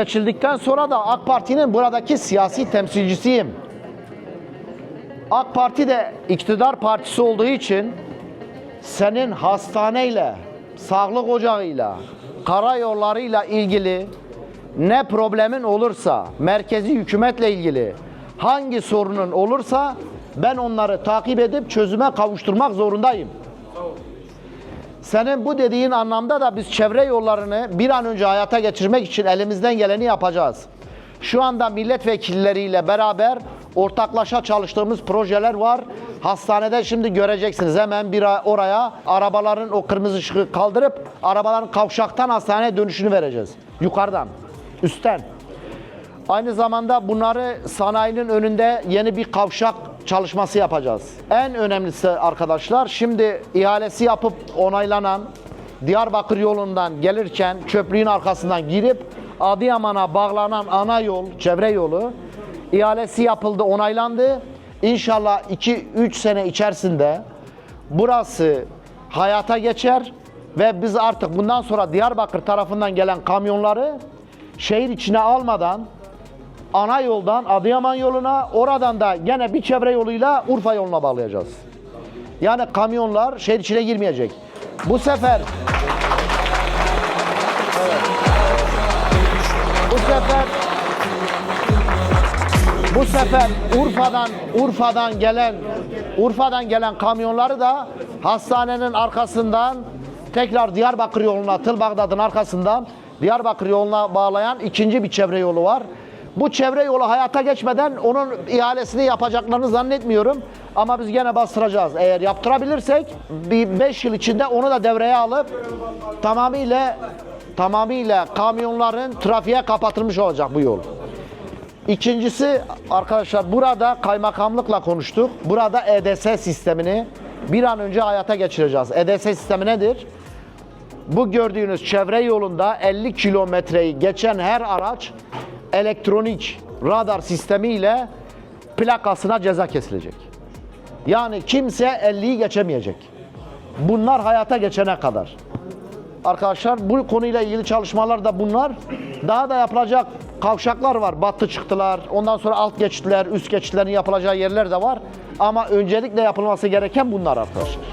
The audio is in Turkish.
Seçildikten sonra da AK Parti'nin buradaki siyasi temsilcisiyim. AK Parti de iktidar partisi olduğu için senin hastaneyle, sağlık ocağıyla, karayollarıyla ilgili ne problemin olursa, merkezi hükümetle ilgili hangi sorunun olursa ben onları takip edip çözüme kavuşturmak zorundayım. Senin bu dediğin anlamda da biz çevre yollarını bir an önce hayata geçirmek için elimizden geleni yapacağız. Şu anda milletvekilleriyle beraber ortaklaşa çalıştığımız projeler var. Hastanede şimdi göreceksiniz hemen bir oraya arabaların o kırmızı ışığı kaldırıp arabaların kavşaktan hastaneye dönüşünü vereceğiz. Yukarıdan, üstten. Aynı zamanda bunları sanayinin önünde yeni bir kavşak çalışması yapacağız. En önemlisi arkadaşlar şimdi ihalesi yapıp onaylanan Diyarbakır yolundan gelirken köprünün arkasından girip Adıyaman'a bağlanan ana yol, çevre yolu ihalesi yapıldı, onaylandı. İnşallah 2-3 sene içerisinde burası hayata geçer ve biz artık bundan sonra Diyarbakır tarafından gelen kamyonları şehir içine almadan ana yoldan Adıyaman yoluna, oradan da gene bir çevre yoluyla Urfa yoluna bağlayacağız. Yani kamyonlar şehir içine girmeyecek. Bu sefer. Bu sefer bu sefer Urfa'dan Urfa'dan gelen Urfa'dan gelen kamyonları da hastanenin arkasından tekrar Diyarbakır yoluna Tıl Bağdat'ın arkasından Diyarbakır yoluna bağlayan ikinci bir çevre yolu var. Bu çevre yolu hayata geçmeden onun ihalesini yapacaklarını zannetmiyorum. Ama biz gene bastıracağız. Eğer yaptırabilirsek bir 5 yıl içinde onu da devreye alıp tamamıyla tamamıyla kamyonların trafiğe kapatılmış olacak bu yol. İkincisi arkadaşlar burada kaymakamlıkla konuştuk. Burada EDS sistemini bir an önce hayata geçireceğiz. EDS sistemi nedir? Bu gördüğünüz çevre yolunda 50 kilometreyi geçen her araç elektronik radar sistemiyle plakasına ceza kesilecek. Yani kimse 50'yi geçemeyecek. Bunlar hayata geçene kadar. Arkadaşlar bu konuyla ilgili çalışmalar da bunlar. Daha da yapılacak kavşaklar var. Battı çıktılar. Ondan sonra alt geçitler, üst geçitlerin yapılacağı yerler de var. Ama öncelikle yapılması gereken bunlar arkadaşlar.